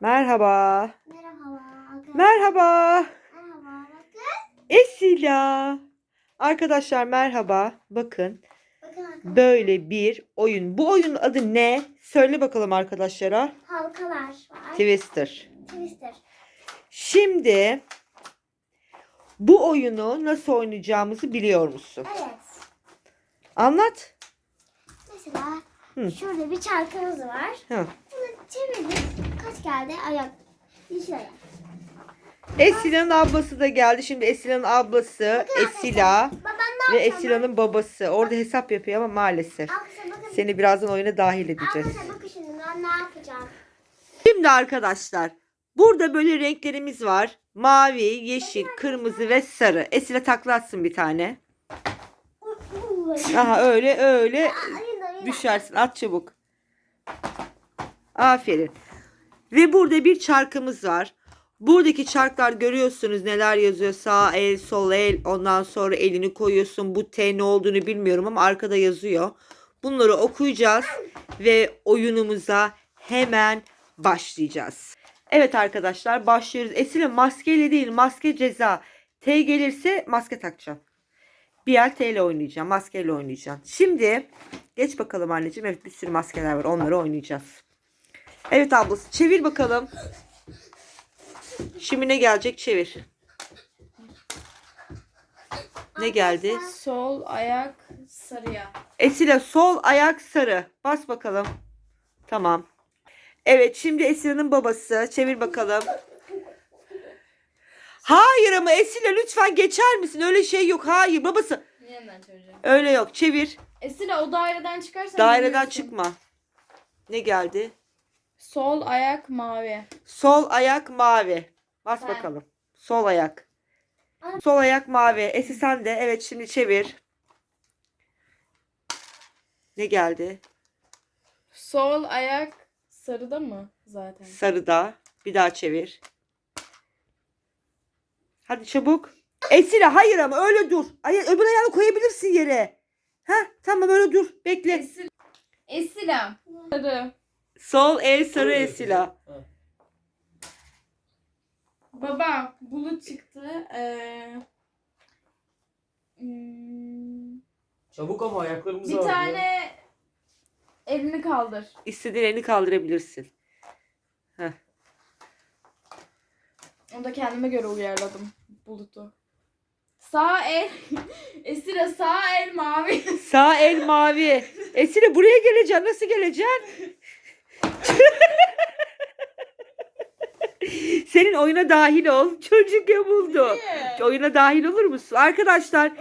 Merhaba. Merhaba. Merhaba. Merhaba. Bakın. Esila. Arkadaşlar merhaba. Bakın Bakın arkadaşlar. böyle bir oyun. Bu oyunun adı ne? Söyle bakalım arkadaşlara. Halkalar var. Twister. Twister. Şimdi bu oyunu nasıl oynayacağımızı biliyor musun? Evet. Anlat. Mesela Hı. şurada bir çarkımız var. Hı. Bunu çevirdik. Kaç geldi? Ayak. Yeşil ayak. Esila'nın ablası da geldi. Şimdi Esila'nın ablası Bakın Esila arkadaşlar, Babam ne ve yapacağım? Esila'nın babası. Orada hesap yapıyor ama maalesef. Arkadaşlar bakın. Seni birazdan oyuna dahil edeceğiz. Arkadaşlar bakın şimdi ben ne yapacağım? Şimdi arkadaşlar burada böyle renklerimiz var. Mavi, yeşil, kırmızı ve sarı. Esile taklatsın bir tane. Aha öyle öyle düşersin. At çabuk. Aferin. Ve burada bir çarkımız var. Buradaki çarklar görüyorsunuz neler yazıyor. Sağ el, sol el. Ondan sonra elini koyuyorsun. Bu T ne olduğunu bilmiyorum ama arkada yazıyor. Bunları okuyacağız ve oyunumuza hemen başlayacağız. Evet arkadaşlar başlıyoruz. Esile maskeyle değil maske ceza. T gelirse maske takacağım. Bir el T ile oynayacağım. Maskeyle oynayacağım. Şimdi geç bakalım anneciğim. Evet bir sürü maskeler var. Onları oynayacağız. Evet ablası çevir bakalım. Şimdi ne gelecek çevir. Ne geldi? Sol ayak sarıya. Esile sol ayak sarı. Bas bakalım. Tamam. Evet şimdi Esile'nin babası. Çevir bakalım. Hayır ama Esile lütfen geçer misin? Öyle şey yok. Hayır babası. Yeniden çevireceğim. Öyle yok. Çevir. Esila o daireden çıkarsan Daireden çıkma. Ne geldi? Sol ayak mavi. Sol ayak mavi. Bas Ben. bakalım. Sol ayak. Sol ayak mavi. Esi sen de. Evet şimdi çevir. Ne geldi? Sol ayak sarıda mı zaten? Sarıda. Bir daha çevir. Hadi çabuk. Esile hayır ama öyle dur. Ay, öbür ayağını koyabilirsin yere. Ha tamam öyle dur. Bekle. Esila. Esila. Sarı. Sol el sarı Esila. Baba bulut çıktı. Ee, hmm, Çabuk ama ayaklarımız bir ağrıyor. tane elini kaldır. İstediğin elini kaldırabilirsin. Onu da kendime göre uyarladım bulutu. Sağ el. Esila sağ el mavi. Sağ el mavi. Esile buraya geleceksin. Nasıl geleceksin? Senin oyuna dahil ol. Çocuk yamuldu. Niye? Oyuna dahil olur musun? Arkadaşlar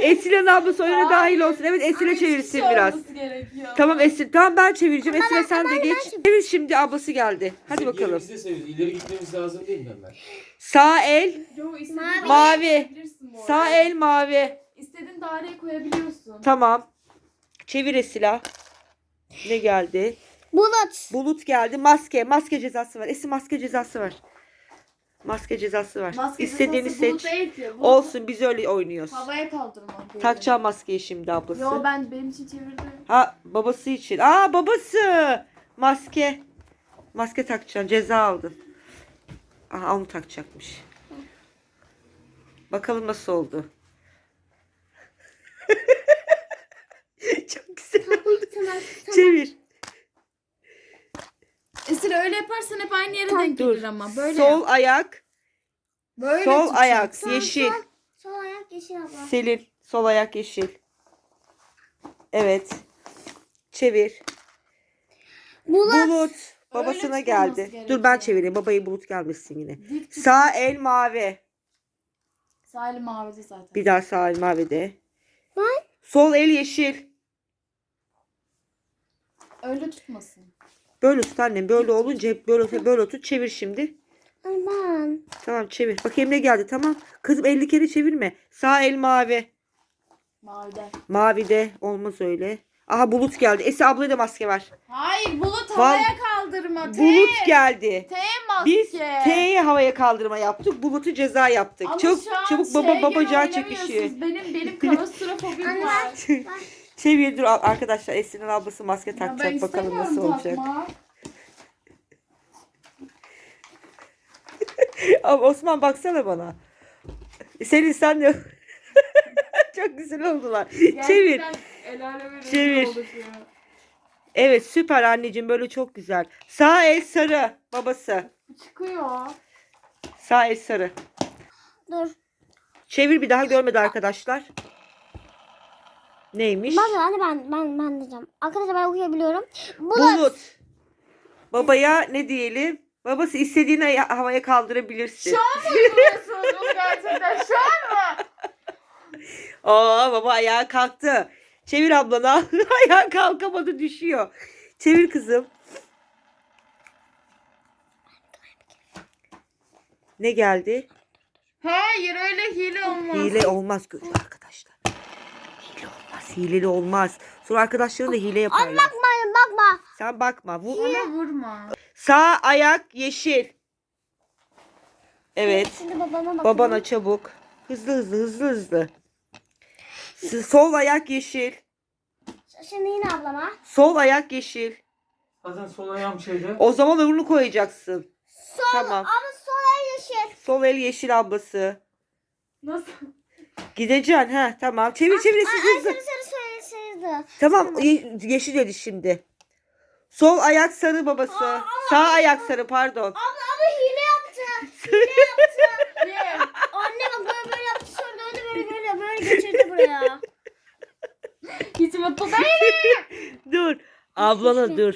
Esile'nin ablası oyuna dahil olsun. Evet Esile Ay, çevirsin şey biraz. Tamam Esile. Tamam ben çevireceğim. Esile sen de geç. çevir- şimdi ablası geldi. Hadi Bizim bakalım. sayıyoruz. İleri gitmemiz lazım değil mi Ömer? Sağ el Yo, Mavi. bu Sağ el mavi. İstediğin daireye koyabiliyorsun. Tamam. Çevir Esila. Ne geldi? Bulut. Bulut geldi. Maske. Maske cezası var. Esi maske cezası var. Maske cezası var. Maske İstediğini cezası seç. değil ki. Bulut Olsun biz öyle oynuyoruz. Havaya kaldırmak. böyle. Takacağım maskeyi şimdi ablası. Yo ben benim için çevirdim. Ha babası için. Aa babası. Maske. Maske takacaksın. Ceza aldın. Aha onu takacakmış. Bakalım nasıl oldu. Çok güzel oldu. Çevir. Esra öyle yaparsan hep aynı yere denk Dur. gelir ama. Böyle Sol yap. ayak. Böyle sol tutacaksın. ayak. Sol, yeşil. Sol, sol ayak yeşil abla. Selin. Sol ayak yeşil. Evet. Çevir. Bulut. Bulut. Babasına geldi. gerekiyor. Dur ben çevireyim. Babayı bulut gelmesin yine. Dik tut. Sağ el mavi. Sağ elim mavide zaten. Bir daha sağ el mavide. Ben? Sol el yeşil. Öyle tutmasın. Böyle tut annem. Böyle olunca hep böyle böyle tut. Çevir şimdi. Ben. Tamam çevir. Bakayım ne geldi tamam. Kızım 50 kere çevirme. Sağ el mavi. Mavide. Mavide olmaz öyle. Aha bulut geldi. Esi ablaya da maske var. Hayır bulut Val- havaya kaldırma. T. Bulut geldi. T maske. Biz T'ye havaya kaldırma yaptık. Bulut'u ceza yaptık. Ama çok şu an çabuk baba şey gibi oynamıyorsunuz. çekişiyor. Benim benim kalostrofobim Anne var. Ben. Çevir dur arkadaşlar Esin'in ablası maske Ya takacak bakalım nasıl olacak. Ama Osman baksana bana. Selin sen de çok güzel oldular. Çevir. Gerçekten Çevir. ya. Evet süper anneciğim böyle çok güzel. Sağ el sarı babası. Çıkıyor. Sağ el sarı. Dur. Çevir bir daha görmedi arkadaşlar. Neymiş? Bak anne ben ben ben diyeceğim. Arkadaşlar ben okuyabiliyorum. Bulut. Bulut. Babaya ne diyelim? Babası istediğini aya- havaya kaldırabilirsin. Şu an mı uyguluyorsunuz bunu gerçekten? Şu an mı? Aa baba ayağa kalktı. Çevir ablana. ayağa kalkamadı düşüyor. Çevir kızım. Ne geldi? Hayır öyle hile olmaz. Hile olmaz görüyor arkadaşlar. Olmaz. Hileli olmaz. Sonra arkadaşların da hile yaparlar. bakma anne bakma. Sen bakma. Bu Ona vurma. sağ ayak yeşil. Evet. Şimdi babama bakıyorum. Babana çabuk. Hızlı hızlı hızlı hızlı. S- Sol ayak yeşil. Şimdi yine ablama. Sol ayak yeşil. Zaten sol ayağım şeyde. O zaman öbürünü koyacaksın. Sol Tamam. ama sol el yeşil. Sol el yeşil ablası. Nasıl? Gideceksin ha tamam. Çevir çevir Ay, hızlı ay hızlı. sarı sarı söyleseydi. Tamam ye- yeşil dedi şimdi. Sol ayak sarı babası. Sağ ayak sarı pardon. Abla abla hile yaptı. Hile yaptı. Anne bak böyle böyle yaptı sonra döndü böyle böyle böyle geçirdi buraya. Hiç mutlu değilim. Dur. Ablana dur.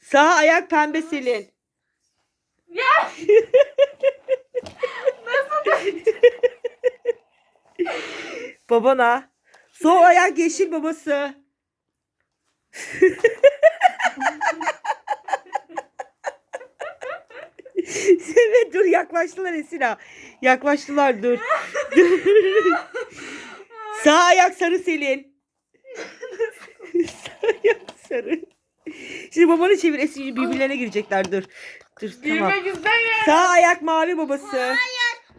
Sağ ayak pembe Selin. Ya. Babana. Sol ayak yeşil babası. evet dur yaklaştılar Esila. Yaklaştılar dur. Dur. Sağ ayak sarı Selin. Sağ ayak sarı. Şimdi babanı çevir Esin birbirlerine girecekler dur. Dur tamam. Sağ ayak mavi babası. Hayır.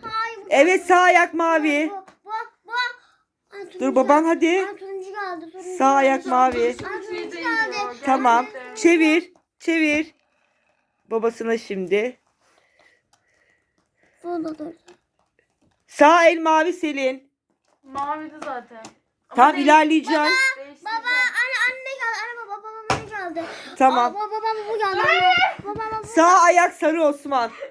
Hayır. bu- Evet sağ ayak mavi. Bu bu bu. Ay, turuncu Dur baban hadi. Turuncu geldi. Turuncu Sağ ayak mavi. Turuncu geldi. Tamam. Çevir. Çevir. Babasına şimdi. Dur. Sağ el mavi Selin. Maviydi zaten. Ama Tam ilerleyeceğim. değiştireceğim. Baba anne anne geldi. Anne baba babama ne geldi? Tamam. Aa, baba babama bu geldi. Anne. Babama bu. Sağ ayak sarı Osman.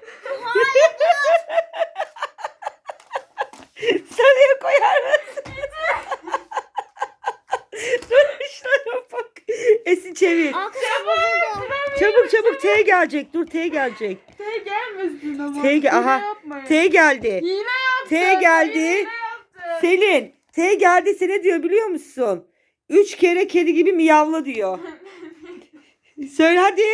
Sarıya koyar mısın? Dur şuna bak. Esin çevir. Çabuk çabuk T gelecek. Dur T gelecek. T gelmesin ama. T ge- aha. yapmayın. T geldi. Hile yaptı. T geldi. Selin T geldiyse ne diyor biliyor musun? Üç kere kedi gibi miyavla diyor. Söyle hadi.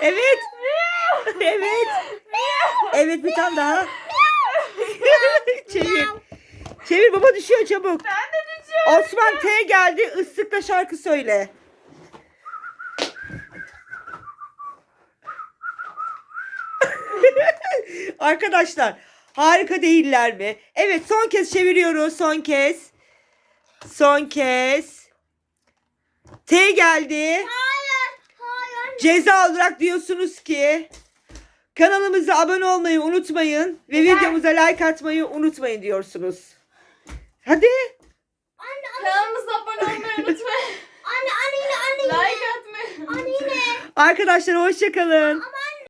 evet. evet. Evet bir tane daha. Çevir. Çevir baba düşüyor çabuk. Ben de düşüyorum. Osman T geldi ıslıkla şarkı söyle. Arkadaşlar harika değiller mi? Evet son kez çeviriyoruz son kez. Son kez. T geldi. Hayır. Hayır. Ceza olarak diyorsunuz ki kanalımıza abone olmayı unutmayın ve videomuza like atmayı unutmayın diyorsunuz. Hadi. Anne anne. Kanalımıza abone olmayı unutmayın. Anne anne yine anne yine. like atmayı Anne yine. Arkadaşlar hoşçakalın.